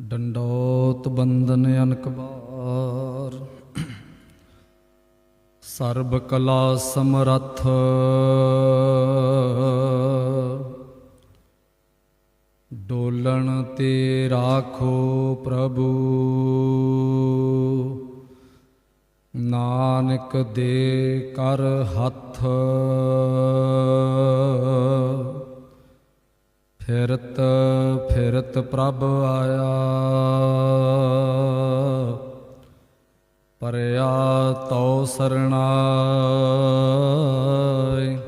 ਡੰਡੋਤ ਬੰਦਨ ਅਨਕਬਾਰ ਸਰਬ ਕਲਾ ਸਮਰੱਥ। ਡੋਲਣ ਤੇ ਰਾਖੋ ਪ੍ਰਭੂ। ਨਾਨਕ ਦੇ ਕਰ ਹੱਥ। ਫਿਰਤ ਫਿਰਤ ਪ੍ਰਭ ਆਇਆ। ਪਰਿਆ ਤਉ ਸਰਣਾਏ।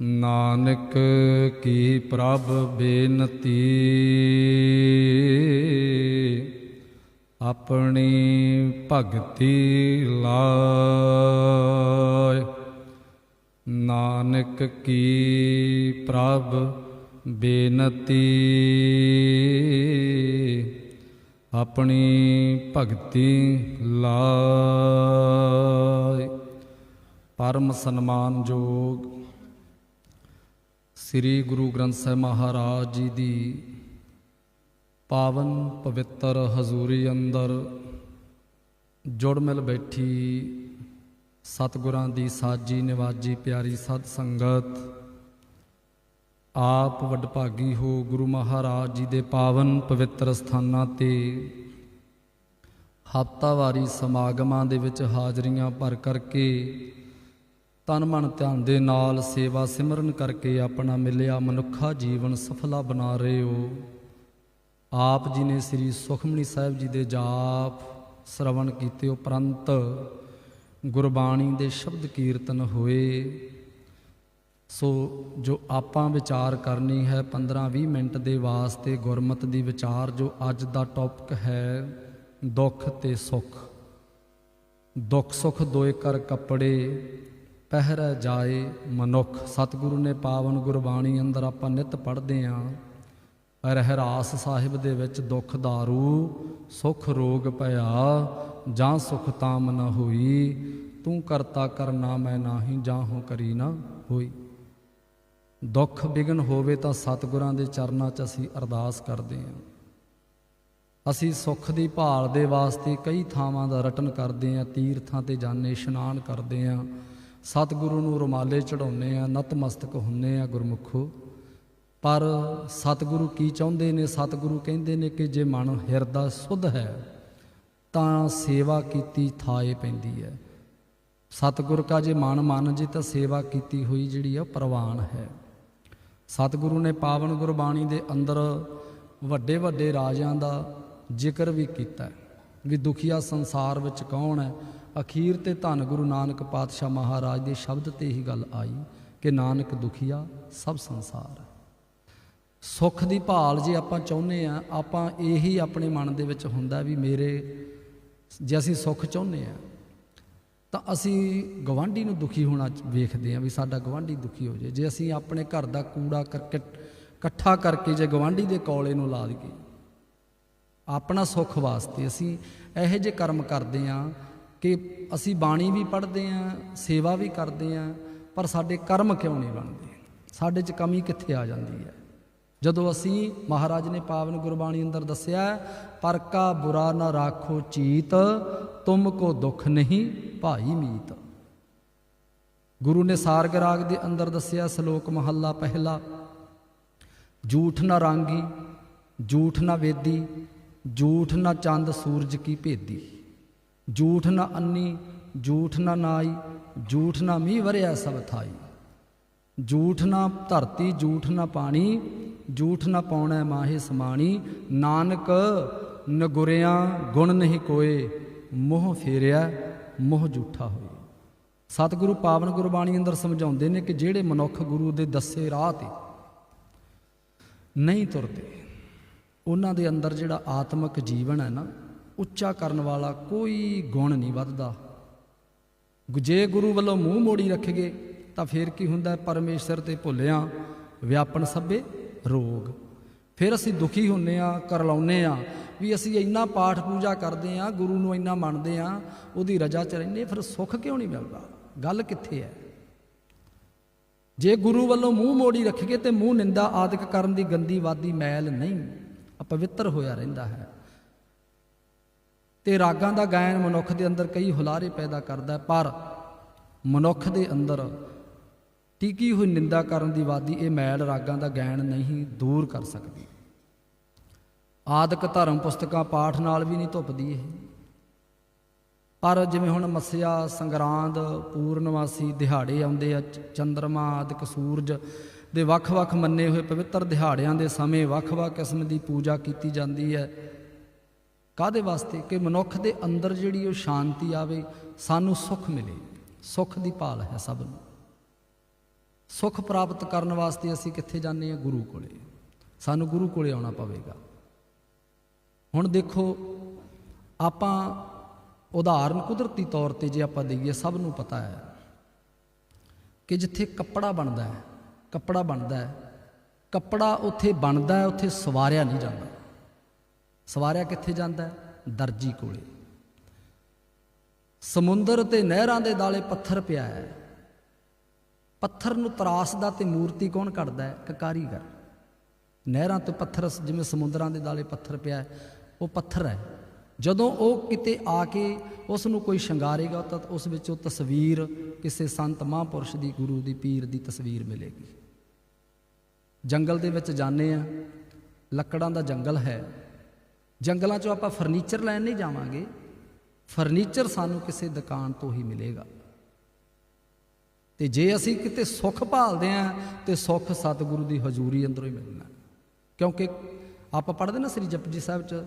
ਨਾਨਕ ਕੀ ਪ੍ਰਭ ਬੇਨਤੀ। ਆਪਣੀ ਭਗਤੀ ਲਾਇ ਨਾਨਕ ਕੀ ਪ੍ਰਭ ਬੇਨਤੀ। ਆਪਣੀ ਭਗਤੀ ਲਾਇ। ਪਰਮ ਸਨਮਾਨਯੋਗ ਸ੍ਰੀ ਗੁਰੂ ਗ੍ਰੰਥ ਸਾਹਿਬ ਮਹਾਰਾਜ ਜੀ ਦੀ ਪਾਵਨ ਪਵਿੱਤਰ ਹਜ਼ੂਰੀ ਅੰਦਰ ਜੁੜ ਮਿਲ ਬੈਠੀ ਸਤਿਗੁਰਾਂ ਦੀ ਸਾਜੀ ਨਿਵਾਜੀ ਪਿਆਰੀ ਸਤ ਸੰਗਤ। ਆਪ ਵਡਭਾਗੀ ਹੋ ਗੁਰੂ ਮਹਾਰਾਜ ਜੀ ਦੇ ਪਾਵਨ ਪਵਿੱਤਰ ਸਥਾਨਾਂ ਤੇ। ਹਫ਼ਤਾਵਾਰੀ ਸਮਾਗਮਾਂ ਦੇ ਵਿੱਚ ਹਾਜ਼ਰੀਆਂ ਭਰ ਕਰਕੇ ਤਨ ਮਨ ਧਿਆਨ ਦੇ ਨਾਲ ਸੇਵਾ ਸਿਮਰਨ ਕਰਕੇ ਆਪਣਾ ਮਿਲਿਆ ਮਨੁੱਖਾ ਜੀਵਨ ਸਫਲਾ ਬਣਾ ਰਹੇ ਹੋ। ਆਪ ਜੀ ਨੇ ਸ੍ਰੀ ਸੁਖਮਨੀ ਸਾਹਿਬ ਜੀ ਦੇ ਜਾਪ ਸ਼ਰਵਣ ਕੀਤੇ ਉਪਰੰਤ ਗੁਰਬਾਣੀ ਦੇ ਸ਼ਬਦ ਕੀਰਤਨ ਹੋਏ। ਸੋ ਜੋ ਆਪਾਂ ਵਿਚਾਰ ਕਰਨੀ ਹੈ 15-20 ਮਿੰਟ ਦੇ ਵਾਸਤੇ ਗੁਰਮਤ ਦੀ ਵਿਚਾਰ, ਜੋ ਅੱਜ ਦਾ ਟੌਪਿਕ ਹੈ ਦੁੱਖ ਤੇ ਸੁੱਖ। ਦੁੱਖ ਸੁੱਖ ਦੋਏ ਕਰ ਕੱਪੜੇ, ਪਹਿਰਾ ਜਾਏ ਮਨੁੱਖ। ਸਤਿਗੁਰੂ ਨੇ ਪਾਵਨ ਗੁਰਬਾਣੀ ਅੰਦਰ ਆਪਾਂ ਨਿਤ ਪੜ੍ਹਦੇ ਆਂ। ਰਹਿਰਾਸ ਸਾਹਿਬ ਦੇ ਵਿੱਚ ਦੁੱਖ ਦਾਰੂ, ਸੁਖ ਰੋਗ ਭਇਆ ਜਾਂ ਸੁਖ ਤਾਮ ਨ ਹੋਈ, ਤੂੰ ਕਰਤਾ ਕਰਨਾ ਮੈਂ ਨਾਹੀ, ਜਾਂ ਹੋ ਕਰੀ ਨਾ ਹੋਈ। ਦੁੱਖ ਬਿਗਨ ਹੋਵੇ ਤਾਂ ਸਤਿਗੁਰਾਂ ਦੇ ਚਰਨਾਂ 'ਚ ਅਸੀਂ ਅਰਦਾਸ ਕਰਦੇ ਹਾਂ। ਅਸੀਂ ਸੁੱਖ ਦੀ ਭਾਲ ਦੇ ਵਾਸਤੇ ਕਈ ਥਾਵਾਂ ਦਾ ਰਟਨ ਕਰਦੇ ਹਾਂ, ਤੀਰਥਾਂ ਤੇ ਜਾਂਦੇ, ਇਸ਼ਨਾਨ ਕਰਦੇ ਹਾਂ। ਸਤਿਗੁਰੂ ਨੂੰ ਰੁਮਾਲੇ ਚੜਾਉਂਦੇ ਆ ਨਤਮਸਤਕ ਹੁੰਨੇ ਆ ਗੁਰਮੁਖੋ। ਪਰ ਸਤਿਗੁਰੂ ਕੀ ਚਾਹੁੰਦੇ ਨੇ? ਸਤਿਗੁਰੂ ਕਹਿੰਦੇ ਨੇ ਕਿ ਜੇ ਮਨ ਹਿਰਦਾ ਸੁਧ ਹੈ, ਤਾਂ ਸੇਵਾ ਕੀਤੀ ਥਾਏ ਪੈਂਦੀ ਹੈ। ਸਤਿਗੁਰ ਕਾ ਜੇ ਮਨ ਮੰਨ ਜੇ ਤਾਂ ਸੇਵਾ ਕੀਤੀ ਹੋਈ ਜਿਹੜੀ ਆ ਪ੍ਰਵਾਨ ਹੈ। ਸਤਿਗੁਰੂ ਨੇ ਪਾਵਨ ਗੁਰਬਾਣੀ ਦੇ ਅੰਦਰ ਵੱਡੇ ਵੱਡੇ ਰਾਜਿਆਂ ਦਾ ਜ਼ਿਕਰ ਵੀ ਕੀਤਾ ਵੀ ਦੁਖੀਆ ਸੰਸਾਰ ਵਿੱਚ ਕੌਣ ਹੈ। ਅਖੀਰ ਤੇ ਧੰਨ ਗੁਰੂ ਨਾਨਕ ਪਾਤਸ਼ਾਹ ਮਹਾਰਾਜ ਦੇ ਸ਼ਬਦ ਤੇ ਹੀ ਗੱਲ ਆਈ ਕਿ ਨਾਨਕ ਦੁਖੀਆ ਸਭ ਸੰਸਾਰ ਸੁੱਖ ਦੀ ਭਾਲ ਜੇ ਆਪਾਂ ਚਾਹੁੰਦੇ ਆ ਆਪਾਂ ਇਹੀ ਆਪਣੇ ਮਨ ਦੇ ਵਿੱਚ ਹੁੰਦਾ ਵੀ ਮੇਰੇ ਜੇ ਅਸੀਂ ਸੁੱਖ ਚਾਹੁੰਦੇ ਆ ਤਾਂ ਅਸੀਂ ਗਵਾਂਢੀ ਨੂੰ ਦੁਖੀ ਹੋਣਾ ਵੇਖਦੇ ਆ ਵੀ ਸਾਡਾ ਗਵਾਂਢੀ ਦੁਖੀ ਹੋ ਜਾਏ ਜੇ ਅਸੀਂ ਆਪਣੇ ਘਰ ਦਾ ਕੂੜਾ ਕਰਕੇ ਇਕੱਠਾ ਕਰਕੇ ਜੇ ਗਵਾਂਢੀ ਦੇ ਕੋਲੇ ਨੂੰ ਲਾ ਦਈਏ, ਆਪਣਾ ਸੁੱਖ ਵਾਸਤੇ ਅਸੀਂ ਇਹੋ ਜਿਹੇ ਕਰਮ ਕਰਦੇ ਆ ਕਿ ਅਸੀਂ ਬਾਣੀ ਵੀ ਪੜ੍ਹਦੇ ਆ ਸੇਵਾ ਵੀ ਕਰਦੇ ਆ ਪਰ ਸਾਡੇ ਕਰਮ ਕਿਉਂ ਨਹੀਂ ਬਣਦੇ? ਸਾਡੇ 'ਚ ਕਮੀ ਕਿੱਥੇ ਆ ਜਾਂਦੀ ਹੈ? ਜਦੋਂ ਅਸੀਂ ਮਹਾਰਾਜ ਨੇ ਪਾਵਨ ਗੁਰਬਾਣੀ ਅੰਦਰ ਦੱਸਿਆ, ਪਰ ਕਾ ਬੁਰਾ ਨਾ ਰਾਖੋ ਚੀਤ, ਤੁਮ ਕੋ ਦੁੱਖ ਨਹੀਂ ਭਾਈ ਮੀਤ। ਗੁਰੂ ਨੇ ਸਾਰਗ ਰਾਗ ਦੇ ਅੰਦਰ ਦੱਸਿਆ, ਸ਼ਲੋਕ ਮਹੱਲਾ ਪਹਿਲਾ, ਝੂਠ ਨਾ ਰਾਂਗੀ, ਝੂਠ ਨਾ ਵੇਦੀ, ਝੂਠ ਨਾ ਚੰਦ ਸੂਰਜ ਕੀ ਭੇਦੀ। ਝੂਠ ਨਾ ਅੰਨੀ, ਝੂਠ ਨਾ ਨਾਈ, ਝੂਠ ਨਾ ਮੀਂਹ ਵਰਿਆ ਸਭ ਥਾਈ। ਜੂਠ ਨਾ ਧਰਤੀ ਜੂਠ ਨਾ ਪਾਣੀ ਜੂਠ ਨਾ ਪਾਉਣਾ ਮਾਹੇ ਸਮਾਣੀ, ਨਾਨਕ ਨਗੁਰਿਆਂ ਗੁਣ ਨਹੀਂ ਕੋਏ, ਮੋਹ ਫੇਰਿਆ, ਮੋਹ ਝੂਠਾ ਹੋਏ। ਸਤਿਗੁਰੂ ਪਾਵਨ ਗੁਰਬਾਣੀ ਅੰਦਰ ਸਮਝਾਉਂਦੇ ਨੇ ਕਿ ਜਿਹੜੇ ਮਨੁੱਖ ਗੁਰੂ ਦੇ ਦੱਸੇ ਰਾਹ ਤੇ ਨਹੀਂ ਤੁਰਦੇ, ਉਹਨਾਂ ਦੇ ਅੰਦਰ ਜਿਹੜਾ ਆਤਮਿਕ ਜੀਵਨ ਹੈ ਨਾ, ਉੱਚਾ ਕਰਨ ਵਾਲਾ ਕੋਈ ਗੁਣ ਨਹੀਂ ਵੱਧਦਾ। ਜੇ ਗੁਰੂ ਵੱਲੋਂ ਮੂੰਹ ਮੋੜੀ ਰੱਖਗੇ ਤਾਂ ਫਿਰ ਕੀ ਹੁੰਦਾ? ਪਰਮੇਸ਼ਰ ਤੇ ਭੁੱਲਿਆ, ਵਿਆਪਨ ਸਭੇ ਰੋਗ। ਫਿਰ ਅਸੀਂ ਦੁਖੀ ਹੁੰਨੇ ਆ, ਕਰਲਾਉਨੇ ਆ, ਵੀ ਅਸੀਂ ਇੰਨਾ ਪਾਠ ਪੂਜਾ ਕਰਦੇ ਆ, ਗੁਰੂ ਨੂੰ ਇੰਨਾ ਮੰਨਦੇ ਆ, ਉਹਦੀ ਰਜਾ ਚ ਰਹਿੰਦੇ ਫਿਰ ਸੁੱਖ ਕਿਉਂ ਨਹੀਂ ਮਿਲਦਾ? ਗੱਲ ਕਿੱਥੇ ਹੈ? ਜੇ ਗੁਰੂ ਵੱਲੋਂ ਮੂੰਹ ਮੋੜੀ ਰੱਖੀਏ ਤੇ ਮੂੰਹ ਨਿੰਦਾ ਆਦਿਕ ਕਰਨ ਦੀ ਗੰਦੀ ਵਾਦੀ ਮੈਲ ਨਹੀਂ, ਅਪਵਿੱਤਰ ਹੋਇਆ ਰਹਿੰਦਾ ਹੈ। ਤੇ ਰਾਗਾਂ ਦਾ ਗਾਇਨ ਮਨੁੱਖ ਦੇ ਅੰਦਰ ਕਈ ਹੁਲਾਰੇ ਪੈਦਾ ਕਰਦਾ ਪਰ ਮਨੁੱਖ ਦੇ ਅੰਦਰ ਟਿਕੀ ਹੋਈ ਨਿੰਦਾ ਕਰਨ ਦੀ ਵਾਦੀ ਇਹ ਮੈਲ ਰਾਗਾਂ ਦਾ ਗਾਇਨ ਨਹੀਂ ਦੂਰ ਕਰ ਸਕਦੀ। ਆਦਿਕ ਧਰਮ ਪੁਸਤਕਾਂ ਪਾਠ ਨਾਲ ਵੀ ਨਹੀਂ ਧੁੱਪਦੀ ਇਹ। ਪਰ ਜਿਵੇਂ ਹੁਣ ਮੱਸਿਆ, ਸੰਗਰਾਂਦ ਪੂਰਨਵਾਸੀ ਦਿਹਾੜੇ ਆਉਂਦੇ ਆ, ਚ- ਚੰਦਰਮਾ ਆਦਿਕ ਸੂਰਜ ਦੇ ਵੱਖ-ਵੱਖ ਮੰਨੇ ਹੋਏ ਪਵਿੱਤਰ ਦਿਹਾੜਿਆਂ ਦੇ ਸਮੇਂ ਵੱਖ-ਵੱਖ ਕਿਸਮ ਦੀ ਪੂਜਾ ਕੀਤੀ ਜਾਂਦੀ ਹੈ। ਕਾਦੇ ਵਾਸਤੇ? ਕਿ ਮਨੁੱਖ ਦੇ ਅੰਦਰ ਜਿਹੜੀ ਉਹ ਸ਼ਾਂਤੀ ਆਵੇ, ਸਾਨੂੰ ਸੁੱਖ ਮਿਲੇ। ਸੁੱਖ ਦੀ ਭਾਲ ਹੈ ਸਭ ਨੂੰ। ਸੁੱਖ ਪ੍ਰਾਪਤ ਕਰਨ ਵਾਸਤੇ ਅਸੀਂ ਕਿੱਥੇ ਜਾਂਦੇ ਹਾਂ? ਗੁਰੂ ਕੋਲੇ। ਸਾਨੂੰ ਗੁਰੂ ਕੋਲੇ ਆਉਣਾ ਪਵੇਗਾ। ਹੁਣ ਦੇਖੋ, ਆਪਾਂ ਉਦਾਹਰਨ ਕੁਦਰਤੀ ਤੌਰ ਤੇ ਜੇ ਆਪਾਂ ਦਈਏ, ਸਭ ਨੂੰ ਪਤਾ ਹੈ ਕਿ ਜਿੱਥੇ ਕੱਪੜਾ ਬਣਦਾ ਹੈ, ਕੱਪੜਾ ਬਣਦਾ ਹੈ। ਕੱਪੜਾ ਉੱਥੇ ਬਣਦਾ ਹੈ, ਉੱਥੇ ਸਵਾਰਿਆ ਨਹੀਂ ਜਾਂਦਾ। ਸਵਾਰਿਆ ਕਿੱਥੇ ਜਾਂਦਾ ਦਰਜੀ ਕੋਲੇ। ਸਮੁੰਦਰ ਤੇ ਨਹਿਰਾਂ ਦੇ ਦਾਲੇ ਪੱਥਰ ਪਿਆ ਹੈ। ਪੱਥਰ ਨੂੰ ਤਰਾਸਦਾ ਤੇ ਮੂਰਤੀ ਕੌਣ ਕੱਢਦਾ ਹੈ? ਇੱਕ ਕਾਰੀਗਰ। ਨਹਿਰਾਂ ਤੇ ਪੱਥਰ ਜਿਵੇਂ ਸਮੁੰਦਰਾਂ ਦੇ ਦਾਲੇ ਪੱਥਰ ਪਿਆ ਉਹ ਪੱਥਰ ਹੈ। ਜਦੋਂ ਉਹ ਕਿਤੇ ਆ ਕੇ ਉਸ ਨੂੰ ਕੋਈ ਸ਼ਿੰਗਾਰੇਗਾ, ਤਾਂ ਉਸ ਵਿੱਚ ਉਹ ਤਸਵੀਰ ਕਿਸੇ ਸੰਤ ਮਹਾਂਪੁਰਸ਼ ਦੀ, ਗੁਰੂ ਦੀ ਪੀਰ ਦੀ ਤਸਵੀਰ ਮਿਲੇਗੀ। ਜੰਗਲ ਦੇ ਵਿੱਚ ਜਾਂਦੇ ਆ ਲੱਕੜਾਂ ਦਾ ਜੰਗਲ ਹੈ। ਜੰਗਲਾਂ 'ਚੋਂ ਆਪਾਂ ਫਰਨੀਚਰ ਲੈਣ ਨਹੀਂ ਜਾਵਾਂਗੇ। ਫਰਨੀਚਰ ਸਾਨੂੰ ਕਿਸੇ ਦੁਕਾਨ ਤੋਂ ਹੀ ਮਿਲੇਗਾ। ਤੇ ਜੇ ਅਸੀਂ ਕਿਤੇ ਸੁੱਖ ਭਾਲਦੇ ਆਂ ਤੇ ਸੁੱਖ ਸਤਿਗੁਰੂ ਦੀ ਹਜ਼ੂਰੀ ਅੰਦਰੋਂ ਹੀ ਮਿਲਣਾ। ਕਿਉਂਕਿ ਆਪਾਂ ਪੜ੍ਹਦੇ ਨਾ ਸ੍ਰੀ ਜਪਜੀ ਸਾਹਿਬ ਚ,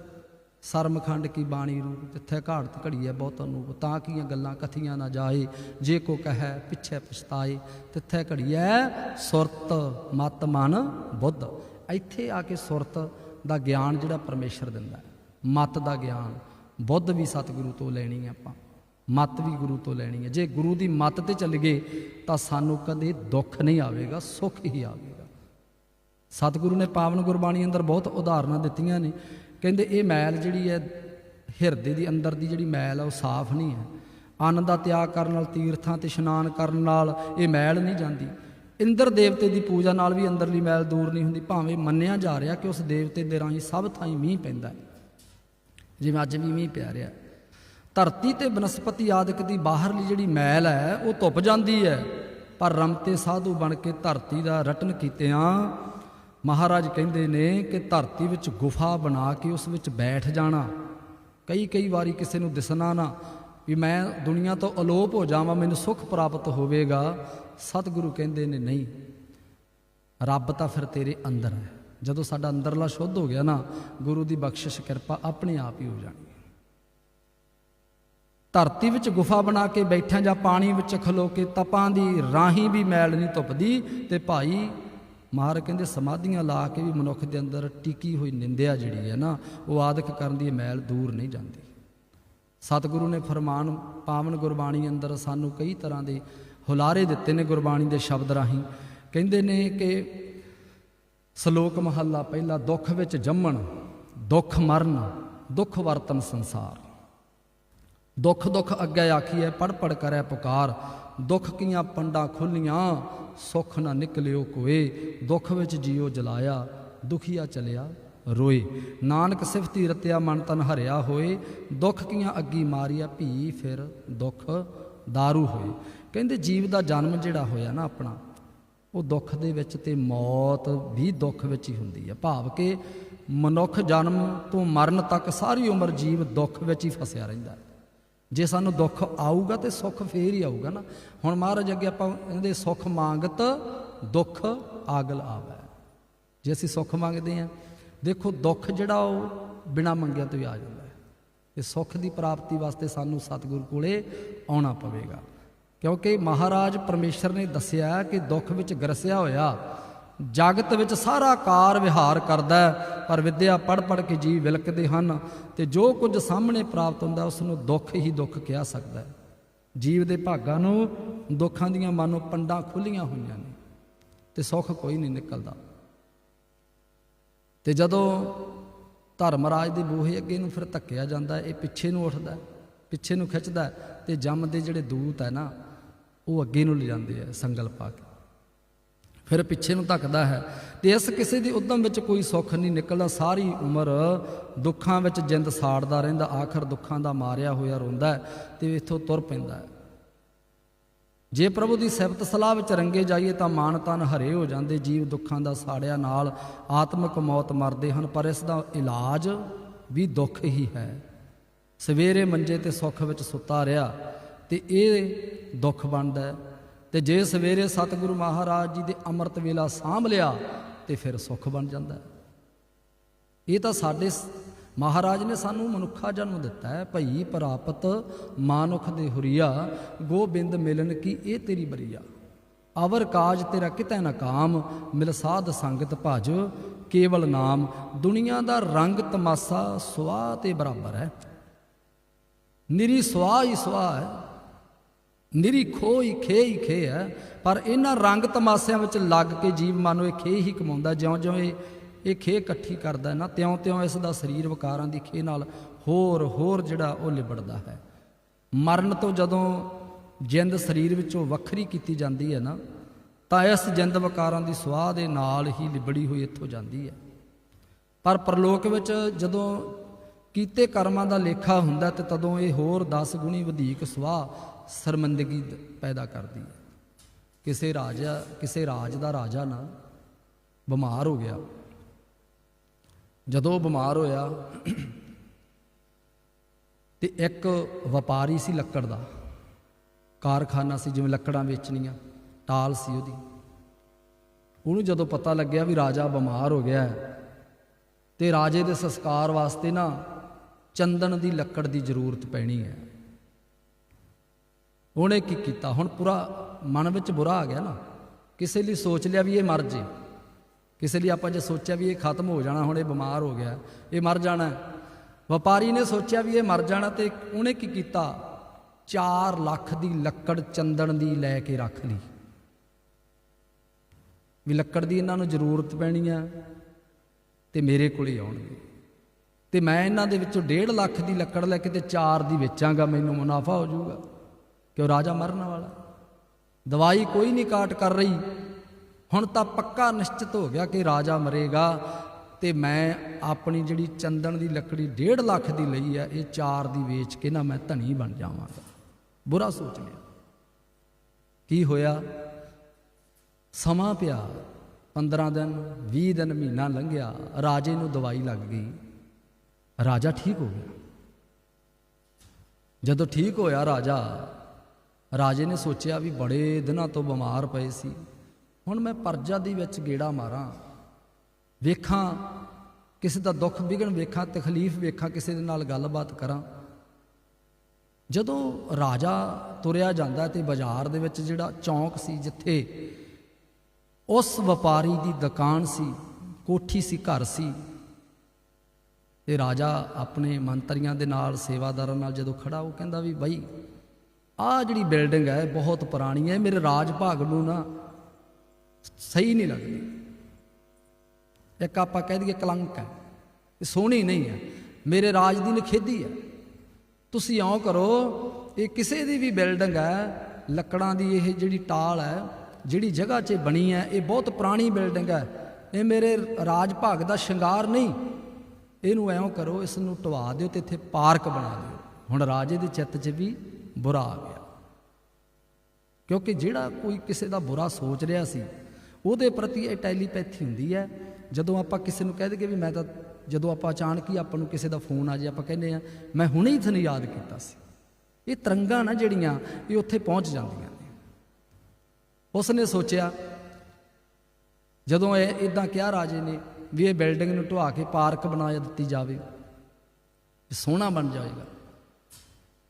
ਸਰਮਖੰਡ ਕੀ ਬਾਣੀ ਰੂਪ ਜਿੱਥੇ ਘਾੜਤ ਘੜੀ ਹੈ ਬਹੁਤ ਨੂੰ, ਤਾਂ ਕੀਆਂ ਗੱਲਾਂ ਕਥੀਆਂ ਨਾ ਜਾਏ, ਜੇ ਕੋ ਕਹੈ ਪਿੱਛੇ ਪਛਤਾਏ, ਤਿੱਥੇ ਘੜੀ ਹੈ ਸੁਰਤ, ਮਤ, ਮਨ, ਬੁੱਧ। ਇੱਥੇ ਆ ਕੇ ਸੁਰਤ ਦਾ ਗਿਆਨ ਜਿਹੜਾ ਪਰਮੇਸ਼ਰ ਦਿੰਦਾ ਹੈ। ਮਤ ਦਾ ਗਿਆਨ, ਬੁੱਧ ਵੀ ਸਤਿਗੁਰੂ ਤੋਂ ਲੈਣੀ ਹੈ ਆਪਾਂ। ਮੱਤ ਵੀ ਗੁਰੂ ਤੋਂ ਲੈਣੀ ਹੈ। ਜੇ ਗੁਰੂ ਦੀ ਮੱਤ ਤੇ ਚੱਲ ਗਏ, ਤਾਂ ਸਾਨੂੰ ਕਦੇ ਦੁੱਖ ਨਹੀਂ ਆਵੇਗਾ, ਸੁੱਖ ਹੀ ਆਵੇਗਾ। ਸਤਿਗੁਰੂ ਨੇ ਪਾਵਨ ਗੁਰਬਾਣੀ ਅੰਦਰ ਬਹੁਤ ਉਦਾਹਰਨਾਂ ਦਿੱਤੀਆਂ ਨੇ। ਕਹਿੰਦੇ ਇਹ ਮੈਲ ਜਿਹੜੀ ਹੈ, ਹਿਰਦੇ ਦੀ ਅੰਦਰ ਦੀ ਜਿਹੜੀ ਮੈਲ ਹੈ ਉਹ ਸਾਫ਼ ਨਹੀਂ ਹੈ। ਅੰਨ ਦਾ ਤਿਆਗ ਕਰਨ ਨਾਲ, ਤੀਰਥਾਂ ਤੇ ਇਸ਼ਨਾਨ ਕਰਨ ਨਾਲ ਇਹ ਮੈਲ ਨਹੀਂ ਜਾਂਦੀ। ਇੰਦਰ ਦੇਵਤੇ ਦੀ ਪੂਜਾ ਨਾਲ ਵੀ ਅੰਦਰਲੀ ਮੈਲ ਦੂਰ ਨਹੀਂ ਹੁੰਦੀ। ਭਾਵੇਂ ਮੰਨਿਆ ਜਾ ਰਿਹਾ ਕਿ ਉਸ ਦੇਵਤੇ ਦੇ ਰਾਹੀਂ ਸਭ ਥਾਈਂ ਮੀਂਹ ਪੈਂਦਾ ਹੈ। ਜਿਵੇਂ ਅੱਜ ਵੀ ਮੀਂਹ ਪਿਆ ਰਿਹਾ। ਧਰਤੀ ਤੇ ਬਨਸਪਤੀ ਆਦਿਕ ਦੀ ਬਾਹਰਲੀ ਜਿਹੜੀ ਮੈਲ ਹੈ, ਉਹ ਧੁੱਪ ਜਾਂਦੀ ਹੈ। ਪਰ ਰਮਤੇ ਸਾਧੂ ਬਣ ਕੇ ਧਰਤੀ ਦਾ ਰਟਨ ਕੀਤਿਆਂ ਮਹਾਰਾਜ ਕਹਿੰਦੇ ਨੇ ਕਿ ਧਰਤੀ ਵਿੱਚ ਗੁਫਾ ਬਣਾ ਕੇ ਉਸ ਵਿੱਚ ਬੈਠ ਜਾਣਾ। ਕਈ ਕਈ ਵਾਰੀ ਕਿਸੇ ਨੂੰ ਦਿਸਣਾ ਨਾ ਵੀ ਮੈਂ ਦੁਨੀਆ ਤੋਂ ਅਲੋਪ ਹੋ ਜਾਵਾਂ, ਮੈਨੂੰ ਸੁੱਖ ਪ੍ਰਾਪਤ ਹੋਵੇਗਾ। ਸਤਿਗੁਰੂ ਕਹਿੰਦੇ ਨੇ, ਨਹੀਂ, ਰੱਬ ਤਾਂ ਫਿਰ ਤੇਰੇ ਅੰਦਰ ਹੈ। ਜਦੋਂ ਸਾਡਾ ਅੰਦਰਲਾ ਸ਼ੁੱਧ ਹੋ ਗਿਆ ਨਾ, ਗੁਰੂ ਦੀ ਬਖਸ਼ਿਸ਼, ਕਿਰਪਾ ਆਪਣੇ ਆਪ ਹੀ ਹੋ ਜਾਣੀ ਧਰਤੀ ਵਿੱਚ ਗੁਫਾ ਬਣਾ ਕੇ ਬੈਠਿਆਂ ਜਾਂ ਪਾਣੀ ਵਿੱਚ ਖਲੋ ਕੇ ਤਪਾਂ ਦੀ ਰਾਹੀਂ ਵੀ ਮੈਲ ਨਹੀਂ ਧੁੱਪਦੀ ਤੇ ਭਾਈ ਮਹਾਰਾਜ ਕਹਿੰਦੇ ਸਮਾਧੀਆਂ ਲਾ ਕੇ ਵੀ ਮਨੁੱਖ ਦੇ ਅੰਦਰ ਟਿਕੀ ਹੋਈ ਨਿੰਦਿਆ ਜਿਹੜੀ ਹੈ ਨਾ, ਉਹ ਆਦਿਕ ਕਰਨ ਦੀ ਮੈਲ ਦੂਰ ਨਹੀਂ ਜਾਂਦੀ। ਸਤਿਗੁਰੂ ਨੇ ਫਰਮਾਨ, ਪਾਵਨ ਗੁਰਬਾਣੀ ਅੰਦਰ ਸਾਨੂੰ ਕਈ ਤਰ੍ਹਾਂ ਦੇ ਹੁਲਾਰੇ ਦਿੱਤੇ ਨੇ ਗੁਰਬਾਣੀ ਦੇ ਸ਼ਬਦ ਰਾਹੀਂ। ਕਹਿੰਦੇ ਨੇ ਕਿ ਸ਼ਲੋਕ ਮਹੱਲਾ ਪਹਿਲਾ, ਦੁੱਖ ਵਿੱਚ ਜੰਮਣ, ਦੁੱਖ ਮਰਨ, ਦੁੱਖ ਵਰਤਨ ਸੰਸਾਰ। ਦੁੱਖ ਦੁੱਖ ਅੱਗੇ ਆਖੀਐ ਪੜ ਪੜ ਕਰੈ ਪੁਕਾਰ। ਦੁੱਖ ਕੀਆਂ ਪੰਡਾਂ ਖੁੱਲੀਆਂ ਸੁੱਖ ਨਾ ਨਿਕਲਿਓ ਕੋਏ। ਦੁੱਖ ਵਿੱਚ ਜੀਉ ਜਲਾਇਆ, ਦੁਖੀਆ ਚਲਿਆ ਰੋਏ। ਨਾਨਕ ਸਿਫਤੀ ਰਤਿਆ, ਮਨ ਤਨ ਹਰਿਆ ਹੋਏ। ਦੁੱਖ ਕੀਆਂ ਅੱਗੀ ਮਾਰੀਆ ਭੀ ਫਿਰ ਦੁੱਖ दारू ਹੋਏ। ਕਹਿੰਦੇ ਜੀਵ ਦਾ ਜਨਮ ਜਿਹੜਾ ਹੋਇਆ ਨਾ ਆਪਣਾ, ਉਹ ਦੁੱਖ ਦੇ ਵਿੱਚ ਤੇ ਮੌਤ ਵੀ ਦੁੱਖ ਵਿੱਚ ਹੀ ਹੁੰਦੀ ਹੈ ਭਾਵ ਕਿ ਮਨੁੱਖ ਜਨਮ ਤੋਂ ਮਰਨ ਤੱਕ ਸਾਰੀ ਉਮਰ ਜੀਵ ਦੁੱਖ ਵਿੱਚ ਹੀ ਫਸਿਆ ਰਹਿੰਦਾ। ਹੈ ਜੇ ਸਾਨੂੰ ਦੁੱਖ ਆਊਗਾ ਤੇ ਸੁੱਖ ਫੇਰ ਹੀ ਆਊਗਾ ਨਾ। ਹੁਣ ਮਹਾਰਾਜ ਅੱਗੇ ਆਪਾਂ ਕਹਿੰਦੇ ਸੁੱਖ ਮੰਗਤ, ਦੁੱਖ ਆਗਲ ਆਵੇ। ਜੇ ਅਸੀਂ ਸੁੱਖ ਮੰਗਦੇ ਹਾਂ, ਦੇਖੋ ਦੁੱਖ ਜਿਹੜਾ ਉਹ ਬਿਨਾ ਮੰਗਿਆ ਤੋਂ ਹੀ ਆ ਜਾਂਦਾ ਹੈ। ਤੇ ਸੁੱਖ ਦੀ ਪ੍ਰਾਪਤੀ ਵਾਸਤੇ ਸਾਨੂੰ ਸਤਿਗੁਰੂ ਕੋਲੇ ਆਉਣਾ ਪਵੇਗਾ। ਕਿਉਂਕਿ ਮਹਾਰਾਜ ਪਰਮੇਸ਼ਰ ਨੇ ਦੱਸਿਆ ਕਿ ਦੁੱਖ ਵਿੱਚ ਗਰਸਿਆ ਹੋਇਆ ਜਗਤ ਵਿੱਚ ਸਾਰਾ ਕਾਰ ਵਿਹਾਰ ਕਰਦਾ ਪਰ ਵਿਦਿਆ ਪੜ ਪੜ ਕੇ ਜੀਵ ਵਿਲਕਦੇ ਹਨ ਤੇ ਜੋ ਕੁਝ ਸਾਹਮਣੇ ਪ੍ਰਾਪਤ ਹੁੰਦਾ ਉਸ ਨੂੰ ਦੁੱਖ ਹੀ ਦੁੱਖ ਕਿਹਾ ਸਕਦਾ ਹੈ। ਜੀਵ ਦੇ ਭਾਗਾਂ ਨੂੰ ਦੁੱਖਾਂ ਦੀਆਂ ਮਾਨੋ ਪੰਡਾਂ ਖੁੱਲੀਆਂ ਹੋਈਆਂ ਨੇ ਤੇ ਸੁੱਖ ਕੋਈ ਨਹੀਂ ਨਿਕਲਦਾ। ਤੇ ਜਦੋਂ ਧਰਮਰਾਜ ਦੇ ਬੂਹੇ ਅੱਗੇ ਨੂੰ ਫਿਰ ਧੱਕਿਆ ਜਾਂਦਾ ਇਹ ਪਿੱਛੇ ਨੂੰ ਉੱਠਦਾ ਪਿੱਛੇ ਨੂੰ ਖਿੱਚਦਾ ਹੈ ਤੇ ਜੰਮ ਦੇ ਜਿਹੜੇ ਦੂਤ ਹੈ ਨਾ, ਉਹ ਅੱਗੇ ਨੂੰ ਲਿਜਾਂਦੇ ਆ ਸੰਗਲ ਪਾ ਕੇ। ਫਿਰ ਪਿੱਛੇ ਨੂੰ ਧੱਕਦਾ ਹੈ। ਤੇ ਇਸ ਕਿਸੇ ਦੀ ਉਦਮ ਵਿੱਚ ਕੋਈ ਸੁੱਖ ਨਹੀਂ ਨਿਕਲਦਾ। ਸਾਰੀ ਉਮਰ ਦੁੱਖਾਂ ਵਿੱਚ ਜਿੰਦ ਸਾੜਦਾ ਰਹਿੰਦਾ। ਆਖਰ ਦੁੱਖਾਂ ਦਾ ਮਾਰਿਆ ਹੋਇਆ ਰੋਂਦਾ ਹੈ ਤੇ ਇੱਥੋਂ ਤੁਰ ਪੈਂਦਾ ਜੇ ਪ੍ਰਭੂ ਦੀ ਸਿਫਤ ਸਲਾਹ ਵਿੱਚ ਰੰਗੇ ਜਾਈਏ ਤਾਂ ਮਾਨ ਤਨ ਹਰੇ ਹੋ ਜਾਂਦੇ। ਜੀਵ ਦੁੱਖਾਂ ਦਾ ਸਾੜਿਆ ਨਾਲ ਆਤਮਿਕ ਮੌਤ ਮਰਦੇ ਹਨ। ਪਰ ਇਸ ਦਾ ਇਲਾਜ ਵੀ ਦੁੱਖ ਹੀ ਹੈ। ਸਵੇਰੇ ਮੰਜੇ ਤੇ ਸੁੱਖ ਵਿੱਚ ਸੁੱਤਾ ਰਿਹਾ ਤੇ ਇਹ ਦੁੱਖ ਬਣਦਾ ਹੈ। ਤੇ ਜੇ ਸਵੇਰੇ ਸਤਿਗੁਰੂ ਮਹਾਰਾਜ ਜੀ ਦੇ ਅੰਮ੍ਰਿਤ ਵੇਲਾ ਸਾਂਭ ਲਿਆ ਤੇ ਫਿਰ ਸੁੱਖ ਬਣ ਜਾਂਦਾ ਇਹ ਤਾਂ ਸਾਡੇ ਮਹਾਰਾਜ ਨੇ ਸਾਨੂੰ ਮਨੁੱਖਾ ਜਨਮ ਦਿੱਤਾ ਹੈ। ਭਈ ਪ੍ਰਾਪਤ ਮਾਨੁਖ ਦੇ ਹੁਰੀਆ, ਗੋਬਿੰਦ ਮਿਲਨ ਕੀ ਇਹ ਤੇਰੀ ਬਰੀਆ। ਅਵਰ ਕਾਜ ਤੇਰਾ ਕਿਤੈ ਨਾ ਕਾਮ, ਮਿਲ ਸਾਧ ਸੰਗਤ ਭਜ, ਕੇਵਲ ਨਾਮ। ਦੁਨੀਆ ਦਾ ਰੰਗ ਤਮਾਸਾ ਸੁਆਹ ਤੇ ਬਰਾਬਰ ਹੈ। ਨਿਰੀ ਸੁਆਹ ਹੀ ਸੁਆਹ ਹੈ। ਨਿਰੀ ਖੋਹ ਹੀ ਖੇ ਹੀ ਖੇ ਹੈ ਪਰ ਇਹਨਾਂ ਰੰਗ ਤਮਾਸਿਆਂ ਵਿੱਚ ਲੱਗ ਕੇ ਜੀਵ ਮਨ ਨੂੰ ਇਹ ਖੇ ਹੀ ਕਮਾਉਂਦਾ, ਜਿਉਂ-ਜਿਉਂ ਇਹ ਇਹ ਖੇ ਇਕੱਠੀ ਕਰਦਾ ਨਾ, ਤਿਉਂ-ਤਿਉਂ ਇਸ ਦਾ ਸਰੀਰ ਵਿਕਾਰਾਂ ਦੀ ਖੇ ਨਾਲ ਹੋਰ ਹੋਰ ਜਿਹੜਾ ਉਹ ਲਿਬੜਦਾ ਹੈ। ਮਰਨ ਤੋਂ ਜਦੋਂ ਜਿੰਦ ਸਰੀਰ ਵਿੱਚੋਂ ਵੱਖਰੀ ਕੀਤੀ ਜਾਂਦੀ ਹੈ ਨਾ, ਤਾਂ ਇਸ ਜਿੰਦ ਵਿਕਾਰਾਂ ਦੀ ਸੁਆਹ ਦੇ ਨਾਲ ਹੀ ਲਿਬੜੀ ਹੋਈ ਇੱਥੋਂ ਜਾਂਦੀ ਹੈ। ਪਰ ਪ੍ਰਲੋਕ ਵਿੱਚ ਜਦੋਂ ਕੀਤੇ ਕਰਮਾਂ ਦਾ ਲੇਖਾ ਹੁੰਦਾ ਤੇ ਤਦੋਂ ਇਹ ਹੋਰ 10 ਗੁਣੀ ਵਧੇਕ ਸਵਾਹ ਸ਼ਰਮਿੰਦਗੀ ਪੈਦਾ ਕਰਦੀ ਹੈ। ਕਿਸੇ ਰਾਜਾ, ਕਿਸੇ ਰਾਜ ਦਾ ਰਾਜਾ ਨਾ ਬਿਮਾਰ ਹੋ ਗਿਆ। ਜਦੋਂ ਉਹ ਬਿਮਾਰ ਹੋਇਆ, ਤੇ ਇੱਕ ਵਪਾਰੀ ਸੀ ਲੱਕੜ ਦਾ। ਕਾਰਖਾਨਾ ਸੀ, ਜਿਵੇਂ ਲੱਕੜਾਂ ਵੇਚਣੀਆਂ, ਟਾਲ ਸੀ ਉਹਦੀ। ਉਹਨੂੰ ਜਦੋਂ ਪਤਾ ਲੱਗਿਆ ਵੀ ਰਾਜਾ ਬਿਮਾਰ ਹੋ ਗਿਆ ਹੈ, ਤੇ ਰਾਜੇ ਦੇ ਸੰਸਕਾਰ ਵਾਸਤੇ ਨਾ ਚੰਦਨ ਦੀ ਲੱਕੜ ਦੀ ਜ਼ਰੂਰਤ ਪੈਣੀ ਹੈ। ਉਹਨੇ ਕੀ ਕੀਤਾ? ਹੁਣ ਪੂਰਾ ਮਨ ਵਿੱਚ ਬੁਰਾ ਆ ਗਿਆ ਨਾ। ਕਿਸੇ ਲਈ ਸੋਚ ਲਿਆ ਵੀ ਇਹ ਮਰ ਜੇ। ਕਿਸੇ ਲਈ ਆਪਾਂ ਜੇ ਸੋਚਿਆ ਵੀ ਇਹ ਖਤਮ ਹੋ ਜਾਣਾ, ਹੁਣ ਇਹ ਬਿਮਾਰ ਹੋ ਗਿਆ, ਇਹ ਮਰ ਜਾਣਾ। ਵਪਾਰੀ ਨੇ ਸੋਚਿਆ ਵੀ ਇਹ ਮਰ ਜਾਣਾ ਤੇ ਉਹਨੇ ਕੀ ਕੀਤਾ? 4 ਲੱਖ ਦੀ ਲੱਕੜ ਚੰਦਨ ਦੀ ਲੈ ਕੇ ਰੱਖ ਲਈ। ਵੀ ਲੱਕੜ ਦੀ ਇਹਨਾਂ ਨੂੰ ਜ਼ਰੂਰਤ ਪੈਣੀ ਆ ਤੇ ਮੇਰੇ ਕੋਲੇ ਆਉਣਗੇ। ਤੇ ਮੈਂ ਇਹਨਾਂ ਦੇ ਵਿੱਚੋਂ 1.5 ਲੱਖ ਦੀ ਲੱਕੜ ਲੈ ਕੇ ਤੇ 4 ਦੀ ਵੇਚਾਂਗਾ, ਮੈਨੂੰ ਮੁਨਾਫਾ ਹੋ ਜਾਊਗਾ। ਕਿਉਂ ਰਾਜਾ ਮਰਨ ਵਾਲਾ? ਦਵਾਈ ਕੋਈ ਨਹੀਂ ਕਾਟ ਕਰ ਰਹੀ। ਹੁਣ ਤਾਂ ਪੱਕਾ ਨਿਸ਼ਚਿਤ ਹੋ ਗਿਆ ਕਿ ਰਾਜਾ ਮਰੇਗਾ ਤੇ ਮੈਂ ਆਪਣੀ ਜਿਹੜੀ ਚੰਦਨ ਦੀ ਲੱਕੜੀ 1.5 ਲੱਖ ਦੀ ਲਈ ਆ ਇਹ 4 ਦੀ ਵੇਚ ਕੇ ਨਾ ਮੈਂ ਧਨੀ ਬਣ ਜਾਵਾਂਗਾ। ਬੁਰਾ ਸੋਚ ਲਿਆ। ਕੀ ਹੋਇਆ? ਸਮਾਂ ਪਿਆ 15 ਦਿਨ 20 ਦਿਨ, ਮਹੀਨਾ ਲੰਘਿਆ, ਰਾਜੇ ਨੂੰ ਦਵਾਈ ਲੱਗ ਗਈ। ਰਾਜਾ ਠੀਕ ਹੋ ਗਿਆ। ਜਦੋਂ ਠੀਕ ਹੋਇਆ ਰਾਜਾ ਰਾਜੇ ਨੇ ਸੋਚਿਆ ਵੀ ਬੜੇ ਦਿਨਾਂ ਤੋਂ ਬਿਮਾਰ ਪਏ ਸੀ। ਹੁਣ ਮੈਂ ਪਰਜਾ ਦੇ ਵਿੱਚ ਗੇੜਾ ਮਾਰਾਂ। ਵੇਖਾਂ, ਕਿਸੇ ਦਾ ਦੁੱਖ ਵਿਗਣ ਵੇਖਾਂ, ਤਕਲੀਫ ਵੇਖਾਂ, ਕਿਸੇ ਦੇ ਨਾਲ ਗੱਲਬਾਤ ਕਰਾਂ। ਜਦੋਂ ਰਾਜਾ ਤੁਰਿਆ ਜਾਂਦਾ ਤੇ ਬਾਜ਼ਾਰ ਦੇ ਵਿੱਚ ਜਿਹੜਾ ਚੌਂਕ ਸੀ ਜਿੱਥੇ ਉਸ ਵਪਾਰੀ ਦੀ ਦੁਕਾਨ ਸੀ, ਕੋਠੀ ਸੀ, ਘਰ ਸੀ, ਤੇ ਰਾਜਾ ਆਪਣੇ ਮੰਤਰੀਆਂ ਦੇ ਨਾਲ, ਸੇਵਾਦਾਰਾਂ ਨਾਲ ਜਦੋਂ ਖੜਾ, ਉਹ ਕਹਿੰਦਾ ਵੀ ਬਾਈ ਆਹ ਜਿਹੜੀ ਬਿਲਡਿੰਗ ਹੈ ਬਹੁਤ ਪੁਰਾਣੀ ਹੈ, ਮੇਰੇ ਰਾਜ ਭਾਗ ਨੂੰ ਨਾ ਸਹੀ ਨਹੀਂ ਲੱਗਦੀ। ਇੱਕ ਆਪਾਂ ਕਹਿ ਦਈਏ ਕਲੰਕ ਹੈ, ਇਹ ਸੋਹਣੀ ਨਹੀਂ ਹੈ, ਮੇਰੇ ਰਾਜ ਦੀ ਨਖੇਦੀ ਹੈ। ਤੁਸੀਂ ਇਉਂ ਕਰੋ, ਇਹ ਕਿਸੇ ਦੀ ਵੀ ਬਿਲਡਿੰਗ ਹੈ, ਲੱਕੜਾਂ ਦੀ ਇਹ ਜਿਹੜੀ ਟਾਲ ਹੈ, ਜਿਹੜੀ ਜਗ੍ਹਾ 'ਚ ਬਣੀ ਹੈ, ਇਹ ਬਹੁਤ ਪੁਰਾਣੀ ਬਿਲਡਿੰਗ ਹੈ। ਇਹ ਮੇਰੇ ਰਾਜ ਭਾਗ ਦਾ ਸ਼ਿੰਗਾਰ ਨਹੀਂ। ਇਹਨੂੰ ਐਂ ਕਰੋ ਇਸ ਨੂੰ ਢਵਾ ਦਿਓ ਤੇ ਇੱਥੇ ਪਾਰਕ ਬਣਾ ਦਿਓ। ਹੁਣ ਰਾਜੇ ਦੇ ਚਿੱਤ 'ਚ ਵੀ ਬੁਰਾ ਆ ਗਿਆ। ਕਿਉਂਕਿ ਜਿਹੜਾ ਕੋਈ ਕਿਸੇ ਦਾ ਬੁਰਾ ਸੋਚ ਰਿਹਾ ਸੀ, ਉਹਦੇ ਪ੍ਰਤੀ ਇਹ ਟੈਲੀਪੈਥੀ ਹੁੰਦੀ ਹੈ। ਜਦੋਂ ਆਪਾਂ ਕਿਸੇ ਨੂੰ ਕਹਿ ਦਈਏ ਵੀ ਮੈਂ ਤਾਂ, ਜਦੋਂ ਆਪਾਂ ਅਚਾਨਕ ਹੀ ਆਪਾਂ ਨੂੰ ਕਿਸੇ ਦਾ ਫੋਨ ਆ ਜੇ, ਆਪਾਂ ਕਹਿੰਦੇ ਆ ਮੈਂ ਹੁਣੇ ਹੀ ਤੁਹਾਨੂੰ ਯਾਦ ਕੀਤਾ ਸੀ। ਇਹ ਤਰੰਗਾਂ ਨਾ ਜਿਹੜੀਆਂ, ਇਹ ਉੱਥੇ ਪਹੁੰਚ ਜਾਂਦੀਆਂ ਨੇ। ਉਸ ਨੇ ਸੋਚਿਆ, ਜਦੋਂ ਇਹ ਇਦਾਂ ਕਿਹਾ ਰਾਜੇ ਨੇ ਵੀ ਇਹ ਬਿਲਡਿੰਗ ਨੂੰ ਢਵਾ ਕੇ ਪਾਰਕ ਬਣਾ ਦਿੱਤੀ ਜਾਵੇ ਸੋਹਣਾ ਬਣ ਜਾਏਗਾ।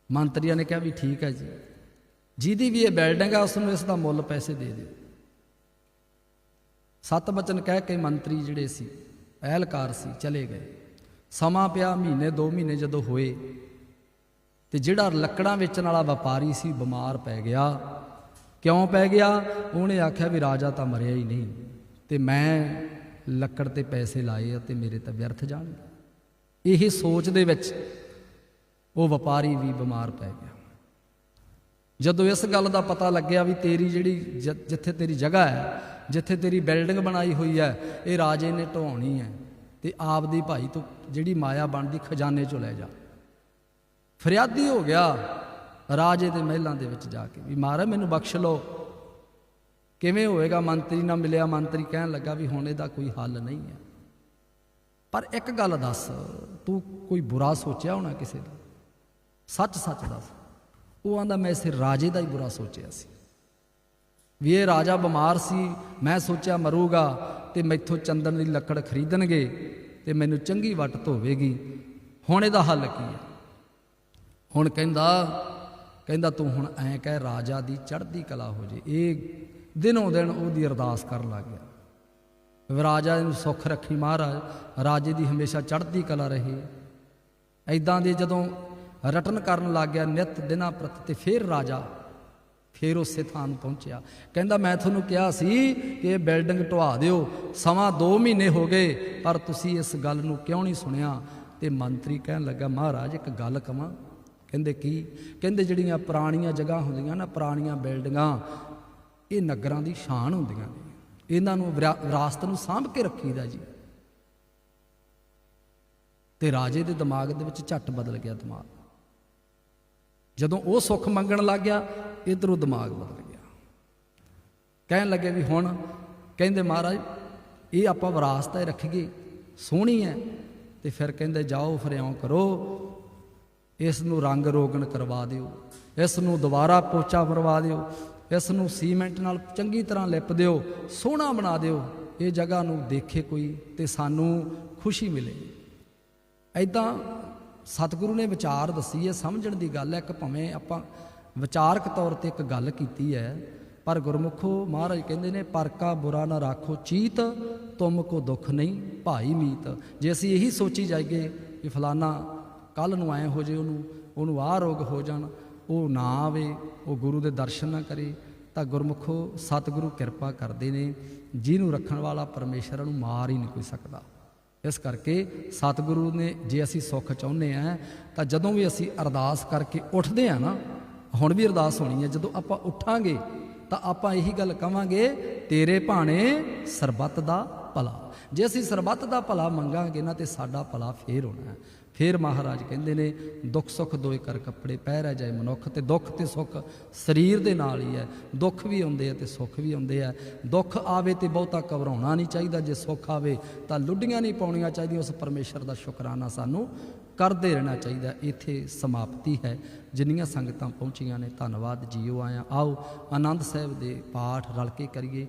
ਮੰਤਰੀਆਂ ਨੇ ਕਿਹਾ ਵੀ ਠੀਕ ਹੈ ਜੀ। ਜਿਹਦੀ ਵੀ ਇਹ ਬਿਲਡਿੰਗ ਆ ਉਸ ਨੂੰ ਇਸ ਦਾ ਮੁੱਲ ਪੈਸੇ ਦੇ ਦਿਓ। ਸੱਤ ਬਚਨ ਕਹਿ ਕੇ ਮੰਤਰੀ ਜਿਹੜੇ ਸੀ, ਅਹਿਲਕਾਰ ਸੀ, ਚਲੇ ਗਏ। ਸਮਾਂ ਪਿਆ ਮਹੀਨੇ 2 ਮਹੀਨੇ ਜਦੋਂ ਹੋਏ, ਤੇ ਜਿਹੜਾ ਲੱਕੜਾਂ ਵੇਚਣ ਵਾਲਾ ਵਪਾਰੀ ਸੀ, ਬਿਮਾਰ ਪੈ ਗਿਆ। ਕਿਉਂ ਪੈ ਗਿਆ? ਉਹਨੇ ਆਖਿਆ ਵੀ ਰਾਜਾ ਤਾਂ ਮਰਿਆ ਹੀ ਨਹੀਂ, ਤੇ ਮੈਂ ਲੱਕੜ ਤੇ ਪੈਸੇ ਲਾਏ ਆ ਤੇ ਮੇਰੇ ਤਾਂ ਵਿਅਰਥ ਜਾਣਗੇ। ਇਹ ਸੋਚ ਦੇ ਵਿੱਚ ਉਹ ਵਪਾਰੀ ਵੀ ਬਿਮਾਰ ਪੈ ਗਿਆ। ਜਦੋਂ ਇਸ ਗੱਲ ਦਾ ਪਤਾ ਲੱਗਿਆ ਵੀ ਤੇਰੀ ਜਿਹੜੀ ਜ- ਜਿੱਥੇ ਤੇਰੀ ਜਗ੍ਹਾ ਹੈ, ਜਿੱਥੇ ਤੇਰੀ ਬਿਲਡਿੰਗ ਬਣਾਈ ਹੋਈ ਹੈ, ਇਹ ਰਾਜੇ ਨੇ ਢਵਾਉਣੀ ਹੈ ਤੇ ਆਪ ਦੀ ਭਾਈ ਤੂੰ ਜਿਹੜੀ ਮਾਇਆ ਬਣਦੀ ਖਜ਼ਾਨੇ ਚੋਂ ਲੈ ਜਾ। ਫਰਿਆਦੀ ਹੋ ਗਿਆ ਰਾਜੇ ਦੇ ਮਹਿਲਾਂ ਦੇ ਵਿੱਚ ਜਾ ਕੇ ਵੀ ਮਹਾਰਾਜ ਮੈਨੂੰ ਬਖਸ਼ ਲਓ। ਕਿਵੇਂ ਹੋਏਗਾ? ਮੰਤਰੀ ਨਾਲ ਮਿਲਿਆ, ਮੰਤਰੀ ਕਹਿਣ ਲੱਗਾ ਵੀ ਹੁਣ ਇਹਦਾ ਕੋਈ ਹੱਲ ਨਹੀਂ ਹੈ। ਪਰ ਇੱਕ ਗੱਲ ਦੱਸ, ਤੂੰ ਕੋਈ ਬੁਰਾ ਸੋਚਿਆ ਹੋਣਾ ਕਿਸੇ ਦਾ? ਸੱਚ ਸੱਚ ਦੱਸ। ਉਹ ਆਂਦਾ, ਮੈਂ ਇਸੇ ਰਾਜੇ ਦਾ ਹੀ ਬੁਰਾ ਸੋਚਿਆ ਸੀ। ਵੀ ਇਹ ਰਾਜਾ ਬਿਮਾਰ ਸੀ, ਮੈਂ ਸੋਚਿਆ ਮਰੂਗਾ ਤੇ ਮੈਥੋਂ ਚੰਦਨ ਦੀ ਲੱਕੜ ਖਰੀਦਣਗੇ ਤੇ ਮੈਨੂੰ ਚੰਗੀ ਵੱਟ ਧੋਵੇਗੀ। ਹੁਣ ਇਹਦਾ ਹੱਲ ਕੀ ਹੈ? ਹੁਣ ਕਹਿੰਦਾ ਕਹਿੰਦਾ, ਤੂੰ ਹੁਣ ਐਂ ਕਹਿ, ਰਾਜਾ ਦੀ ਚੜ੍ਹਦੀ ਕਲਾ ਹੋ ਜੇ। ਇਹ ਦਿਨੋਂ ਦਿਨ ਉਹਦੀ ਅਰਦਾਸ ਕਰਨ ਲੱਗ ਗਿਆ। ਵੀ ਰਾਜਾ ਨੂੰ ਸੁੱਖ ਰੱਖੀ ਮਹਾਰਾਜ, ਰਾਜੇ ਦੀ ਹਮੇਸ਼ਾ ਚੜ੍ਹਦੀ ਕਲਾ ਰਹੇ। ਐਦਾਂ ਦੇ ਜਦੋਂ ਰਟਨ ਕਰਨ ਲੱਗ ਗਿਆ ਨਿਤ ਦਿਨਾਂ ਪ੍ਰਤੀ ਤੇ ਫਿਰ ਰਾਜਾ। ਫਿਰ ਉਸੇ ਥਾਂ ਨੂੰ ਪਹੁੰਚਿਆ। ਕਹਿੰਦਾ, ਮੈਂ ਤੁਹਾਨੂੰ ਕਿਹਾ ਸੀ ਕਿ ਇਹ ਬਿਲਡਿੰਗ ਢਵਾ ਦਿਓ। ਸਮਾਂ 2 ਮਹੀਨੇ ਹੋ ਗਏ, ਪਰ ਤੁਸੀਂ ਇਸ ਗੱਲ ਨੂੰ ਕਿਉਂ ਨਹੀਂ ਸੁਣਿਆ? ਤੇ ਮੰਤਰੀ ਕਹਿਣ ਲੱਗਾ, ਮਹਾਰਾਜ, ਇੱਕ ਗੱਲ ਕਵਾਂ। ਕਹਿੰਦੇ, ਕੀ? ਕਹਿੰਦੇ, ਜਿਹੜੀਆਂ ਪੁਰਾਣੀਆਂ ਜਗ੍ਹਾ ਹੁੰਦੀਆਂ ਨਾ, ਪੁਰਾਣੀਆਂ ਬਿਲਡਿੰਗਾਂ, ਇਹ ਨਗਰਾਂ ਦੀ ਸ਼ਾਨ ਹੁੰਦੀਆਂ ਨੇ। ਇਹਨਾਂ ਨੂੰ ਵਿਰਾ- ਵਿਰਾਸਤ ਨੂੰ ਸਾਂਭ ਕੇ ਰੱਖੀਦਾ ਜੀ। ਤੇ ਰਾਜੇ ਦੇ ਦਿਮਾਗ ਦੇ ਵਿੱਚ ਝੱਟ ਬਦਲ ਗਿਆ ਦਿਮਾਗ। ਜਦੋਂ ਉਹ ਸੁੱਖ ਮੰਗਣ ਲੱਗ ਗਿਆ, ਇਧਰੋਂ ਦਿਮਾਗ ਬਦਲ ਗਿਆ। ਕਹਿਣ ਲੱਗੇ ਵੀ ਹੁਣ ਕਹਿੰਦੇ ਮਹਾਰਾਜ, ਇਹ ਆਪਾਂ ਵਿਰਾਸਤ ਹੈ ਰੱਖੀਏ, ਸੋਹਣੀ ਹੈ। ਤੇ ਫਿਰ ਕਹਿੰਦੇ ਜਾਓ, ਫਿਰ ਇਉਂ ਕਰੋ ਇਸ ਨੂੰ ਰੰਗ ਰੋਗਨ ਕਰਵਾ ਦਿਓ ਇਸ ਨੂੰ ਦੁਬਾਰਾ ਪੋਚਾ ਮਰਵਾ ਦਿਓ ਇਸ ਨੂੰ ਸੀਮੈਂਟ ਨਾਲ ਚੰਗੀ ਤਰ੍ਹਾਂ ਲਿਪ ਦਿਓ, ਸੋਹਣਾ ਬਣਾ ਦਿਓ। ਇਹ ਜਗ੍ਹਾ ਨੂੰ ਦੇਖੇ ਕੋਈ ਤੇ ਸਾਨੂੰ ਖੁਸ਼ੀ ਮਿਲੇ। ਐਦਾਂ ਸਤਿਗੁਰੂ ਨੇ ਵਿਚਾਰ ਦੱਸੀ ਹੈ, ਸਮਝਣ ਦੀ ਗੱਲ ਹੈ ਕਿ ਭਵੇਂ ਆਪਾਂ ਵਿਚਾਰਕ ਤੌਰ ਤੇ ਇੱਕ ਗੱਲ ਕੀਤੀ ਹੈ, ਪਰ ਗੁਰਮੁਖੋ ਮਹਾਰਾਜ ਕਹਿੰਦੇ ਨੇ, ਪਰ ਕਾ ਬੁਰਾ ਨਾ ਰੱਖੋ, ਚੀਤ ਤੁਮ ਕੋ ਦੁੱਖ ਨਹੀਂ, ਭਾਈ ਮੀਤ। ਜੇ ਅਸੀਂ ਇਹੀ ਸੋਚੀ ਜਾਈਏ ਕਿ ਫਲਾਨਾ ਕੱਲ ਨੂੰ ਆਏ ਹੋ ਜੇ ਉਹਨੂੰ ਉਹਨੂੰ ਆਹ ਰੋਗ ਹੋ ਜਾਣ, ਉਹ ਨਾ ਆਵੇ, ਉਹ ਗੁਰੂ ਦੇ ਦਰਸ਼ਨ ਨਾ ਕਰੇ, ਤਾਂ ਗੁਰਮੁਖੋ ਸਤਿਗੁਰੂ ਕਿਰਪਾ ਕਰਦੇ ਨੇ, ਜਿਹਨੂੰ ਰੱਖਣ ਵਾਲਾ ਪਰਮੇਸ਼ਰ ਨੂੰ ਮਾਰ ਹੀ ਨਹੀਂ ਕੋਈ ਸਕਦਾ। ਇਸ ਕਰਕੇ ਸਤਿਗੁਰੂ ਨੇ ਜੇ ਅਸੀਂ ਸੁੱਖ ਚਾਹੁੰਦੇ ਆ, ਤਾਂ ਜਦੋਂ ਵੀ ਅਸੀਂ ਅਰਦਾਸ ਕਰਕੇ ਉੱਠਦੇ ਆ ਨਾ, ਹੁਣ ਵੀ ਅਰਦਾਸ ਹੋਣੀ ਹੈ ਜਦੋਂ ਆਪਾਂ ਉੱਠਾਂਗੇ, ਤਾਂ ਆਪਾਂ ਇਹੀ ਗੱਲ ਕਵਾਂਗੇ, ਤੇਰੇ ਭਾਣੇ ਸਰਬੱਤ ਦਾ ਭਲਾ। ਜੇ ਅਸੀਂ ਸਰਬੱਤ ਦਾ ਭਲਾ ਮੰਗਾਂਗੇ ਨਾ, ਤੇ ਸਾਡਾ ਭਲਾ ਫੇਰ ਹੋਣਾ। ਹੈ ਫੇਰ ਮਹਾਰਾਜ ਕਹਿੰਦੇ ਨੇ, ਦੁੱਖ ਸੁੱਖ ਦੋਏ ਕਰ ਕੱਪੜੇ ਪਹਿ ਰਹਿ ਜਾਏ ਮਨੁੱਖ, ਤੇ ਦੁੱਖ ਤੇ ਸੁੱਖ ਸਰੀਰ ਦੇ ਨਾਲ ਹੀ ਹੈ। ਦੁੱਖ ਵੀ ਆਉਂਦੇ ਆ ਤੇ ਸੁੱਖ ਵੀ ਆਉਂਦੇ ਆ। ਦੁੱਖ ਆਵੇ ਤੇ ਬਹੁਤਾ ਘਬਰਾਉਣਾ ਨਹੀਂ ਚਾਹੀਦਾ, ਜੇ ਸੁੱਖ ਆਵੇ ਤਾਂ ਲੁੱਡੀਆਂ ਨਹੀਂ ਪਾਉਣੀਆਂ ਚਾਹੀਦੀਆਂ। ਉਸ ਪਰਮੇਸ਼ਰ ਦਾ ਸ਼ੁਕਰਾਨਾ ਸਾਨੂੰ ਕਰਦੇ ਰਹਿਣਾ ਚਾਹੀਦਾ। ਇੱਥੇ ਸਮਾਪਤੀ ਹੈ। ਜਿੰਨੀਆਂ ਸੰਗਤਾਂ ਪਹੁੰਚੀਆਂ ਨੇ, ਧੰਨਵਾਦ, ਜੀਓ ਆਇਆ। ਆਓ, ਆਨੰਦ ਸਾਹਿਬ ਦੇ ਪਾਠ ਰਲ ਕੇ ਕਰੀਏ।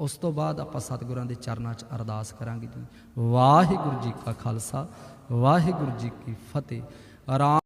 ਉਸ ਤੋਂ ਬਾਅਦ ਆਪਾਂ ਸਤਿਗੁਰਾਂ ਦੇ ਚਰਨਾਂ 'ਚ ਅਰਦਾਸ ਕਰਾਂਗੇ ਜੀ। ਵਾਹਿਗੁਰੂ ਜੀ ਕਾ ਖਾਲਸਾ। ਵਾਹਿਗੁਰੂ ਜੀ ਕੀ ਫਤਿਹ। ਆਰਾਮ